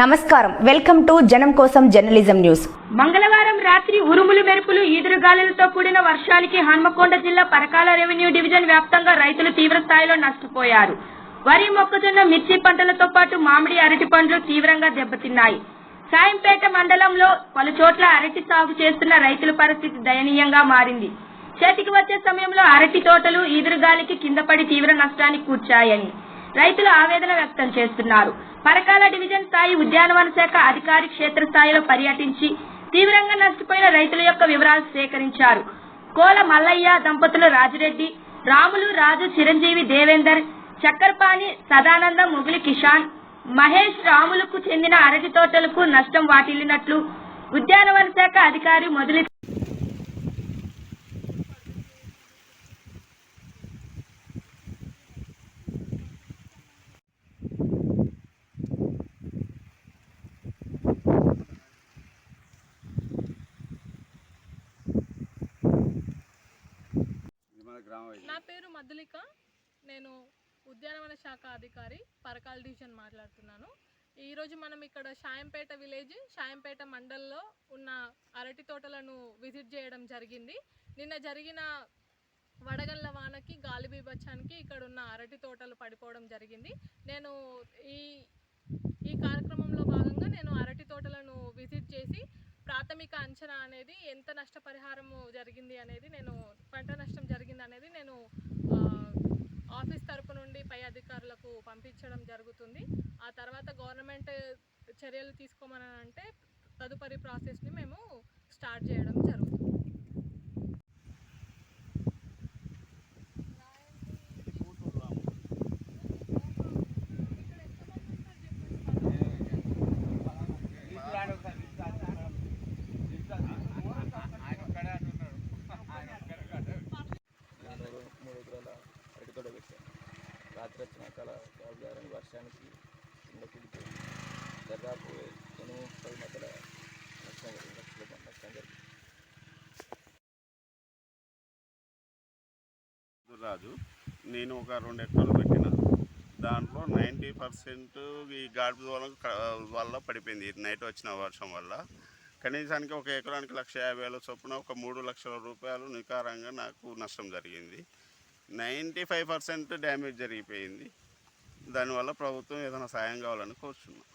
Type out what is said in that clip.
నమస్కారం. Welcome to జనం కోసం జర్నలిజం న్యూస్. మంగళవారం రాత్రి ఉరుములు మెరుపులు ఈదురుగాలులతో కూడిన వర్షాలకి హన్మకొండ జిల్లా పరకాల రెవెన్యూ డివిజన్ వ్యాప్తంగా రైతులు తీవ్ర స్థాయిలో నష్టపోయారు. వరి మొక్కజొన్న మిర్చి పంటలతో పాటు మామిడి అరటి పండ్లు తీవ్రంగా దెబ్బతిన్నాయి. సాయంపేట మండలంలో పలు చోట్ల అరటి సాగు చేస్తున్న రైతుల పరిస్థితి దయనీయంగా మారింది. చేతికి వచ్చే సమయంలో అరటి తోటలు ఈదురుగాలికి కింద పడి తీవ్ర నష్టానికి కూర్చాయని రైతులు ఆవేదన వ్యక్తం చేస్తున్నారు. పరకాల డివిజన్ స్థాయి ఉద్యానవన శాఖ అధికారి క్షేత్రస్థాయిలో పర్యటించి తీవ్రంగా నష్టపోయిన రైతుల యొక్క వివరాలు సేకరించారు. కోల మల్లయ్య దంపతులు రాజిరెడ్డి రాములు రాజు చిరంజీవి దేవేందర్ చక్కర్పాణి సదానందం ముగిలి కిషాన్ మహేష్ రాములకు చెందిన అరటి తోటలకు నష్టం వాటిల్లినట్లు ఉద్యానవన శాఖ అధికారి మొదలు నా పేరు మధులిక. నేను ఉద్యానవన శాఖ అధికారి పరకాల్ డివిజన్ మాట్లాడుతున్నాను. ఈరోజు మనం ఇక్కడ షాయంపేట విలేజ్ షాయంపేట మండల్లో ఉన్న అరటి తోటలను విజిట్ చేయడం జరిగింది. నిన్న జరిగిన వడగళ్ళ వానకి గాలి బీభత్సానికి ఇక్కడ ఉన్న అరటి తోటలు పడిపోవడం జరిగింది. నేను ఈ ఈ కార్యక్రమంలో భాగంగా నేను అరటి తోటలను విజిట్ చేసి ప్రాథమిక అంచనా అనేది ఎంత నష్టపరిహారము జరిగింది అనేది నేను పంట నష్టం జరిగింది అనేది నేను ఆఫీస్ తరపు నుండి పై అధికారులకు పంపించడం జరుగుతుంది. ఆ తర్వాత గవర్నమెంట్ చర్యలు తీసుకోమని అంటే తదుపరి ప్రాసెస్ని మేము స్టార్ట్ చేయడం జరుగుతుంది నేను మూడు ఎకరాల అరటి తోట పెట్టాను రాత్రి వచ్చిన వర్షానికి కింద కూలిపోయింది దాదాపు ఎనిమిది ముప్పై మధ్యలో నష్టం జరిగింది లక్షల నష్టం జరిగింది. రాజు నేను ఒక రెండు ఎకరాలు పెట్టిన. దాంట్లో నైంటీ పర్సెంట్ ఈ గాడుపు వల్ల పడిపోయింది. నైట్ వచ్చిన వర్షం వల్ల. కనీసానికి ఒక ఎకరానికి లక్ష యాభై వేల చొప్పున ఒక మూడు లక్షల రూపాయలు నికారంగా నాకు నష్టం జరిగింది. నైంటీ ఫైవ్ పర్సెంట్ డ్యామేజ్ జరిగిపోయింది. దానివల్ల ప్రభుత్వం ఏదైనా సాయం కావాలని కోరుచున్నాం.